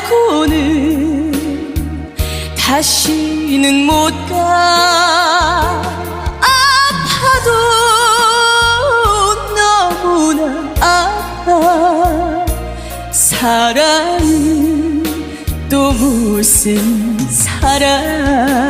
알고는 다시는 못 가. 아파도 너무나 아파. 사랑은 또 무슨 사랑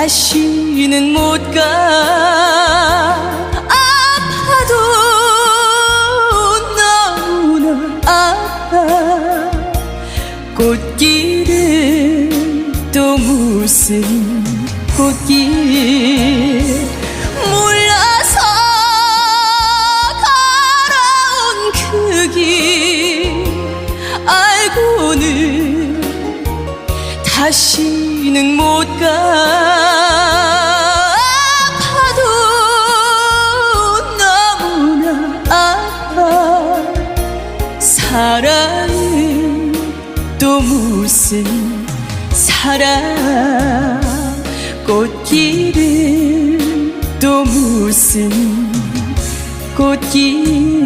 다시는 못 가. 아파도 너무나 아파. 꽃길은 또 무슨 꽃길? 몰라서 걸어온 그 길. 알고는 다시는 못 가 아파도 너무나 아파. 사랑은 또 무슨 사랑? 꽃길은 또 무슨 꽃길